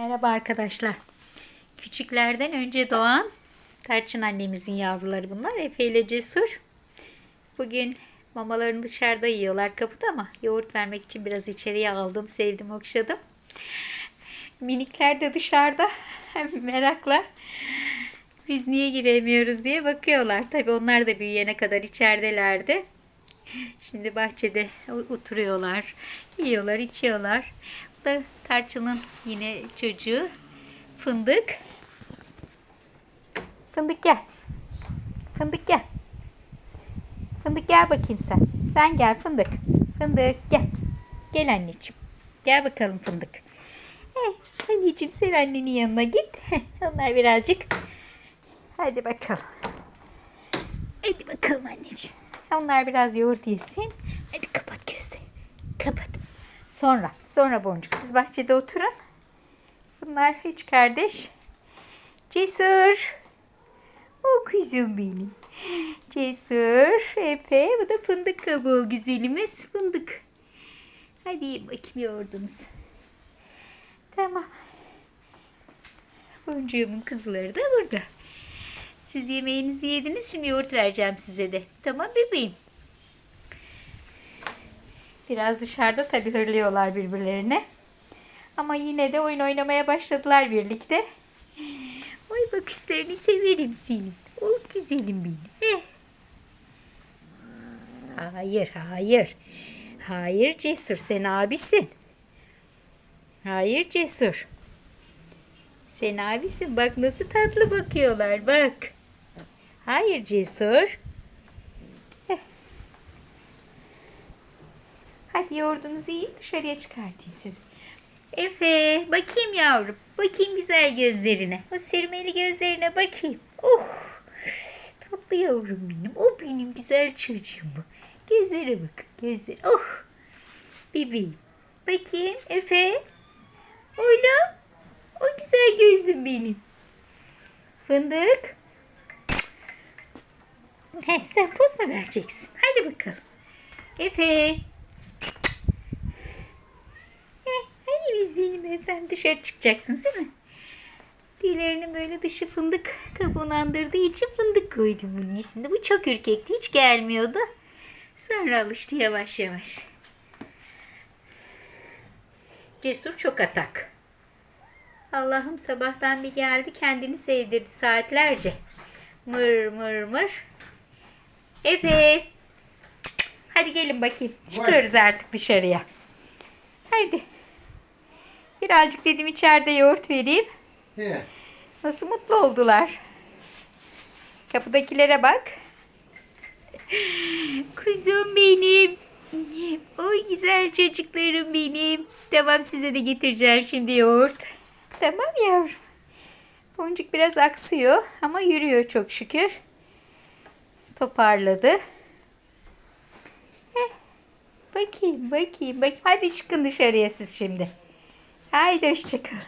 Merhaba arkadaşlar. Küçüklerden önce doğan Tarçın annemizin yavruları bunlar. Efe ile Cesur. Bugün mamalarını dışarıda yiyorlar kapıda ama yoğurt vermek için biraz içeriye aldım. Sevdim, okşadım. Minikler de dışarıda merakla biz niye giremiyoruz diye bakıyorlar. Tabii onlar da büyüyene kadar içeridelerdi. Şimdi bahçede oturuyorlar, yiyorlar, içiyorlar. Da Tarçın'ın yine çocuğu Fındık. Fındık gel. Fındık gel. Fındık gel bakayım sen. Sen gel Fındık. Fındık gel. Gel anneciğim. Gel bakalım Fındık. Eh, anneciğim sen annenin yanına git. Onlar birazcık. Hadi bakalım. Hadi bakalım anneciğim. Onlar biraz yoğurt yesin. Sonra, sonra boncuk. Siz bahçede oturun. Bunlar üç kardeş. Cesur. O kuzum benim. Cesur, Efe. Bu da fındık kabuğu güzelimiz. Fındık. Hadi bakayım yoğurdunuz. Tamam. Boncuğumun kızları da burada. Siz yemeğinizi yediniz. Şimdi yoğurt vereceğim size de. Tamam bebeğim. Biraz dışarıda tabii hırlıyorlar birbirlerine. Ama yine de oyun oynamaya başladılar birlikte. Oy bakışlarını severim senin. O güzelim benim. Eh. Hayır, hayır. Hayır Cesur, sen abisin. Hayır Cesur. Sen abisin. Bak nasıl tatlı bakıyorlar. Bak. Hayır Cesur. Hadi yoğurdunuzu yiyin dışarıya çıkartayım sizi. Efe bakayım yavrum. Bakayım güzel gözlerine. O sirmeli gözlerine bakayım. Oh. Tatlı yavrum benim. O benim güzel çocuğum bu. Gözlere bak. Gözler. Oh. Bebeğim. Bakayım Efe. Oğlum. O güzel gözlüm benim. Fındık. He, sen poz mu vereceksin? Hadi bakalım. Efe. He, efendim dışarı çıkacaksınız değil mi? Tüylerinin böyle dışı fındık kabuğunu andırdığı için fındık koydum bunun ismini. Bu çok ürkekti. Hiç gelmiyordu. Sonra alıştı yavaş yavaş. Cesur çok atak. Allah'ım sabahtan bir geldi kendini sevdirdi saatlerce. Mır mır mır. Efe. Hadi gelin bakayım. Çıkıyoruz artık dışarıya. Hadi. Birazcık dedim içeride yoğurt vereyim. He. Nasıl mutlu oldular. Kapıdakilere bak. Kuzum benim. O güzel çocuklarım benim. Tamam size de getireceğim şimdi yoğurt. Tamam yavrum. Boncuk biraz aksıyor ama yürüyor çok şükür. Toparladı. Heh. Bakayım bakayım bak. Hadi çıkın dışarıya siz şimdi. Haydi hoşçakalın.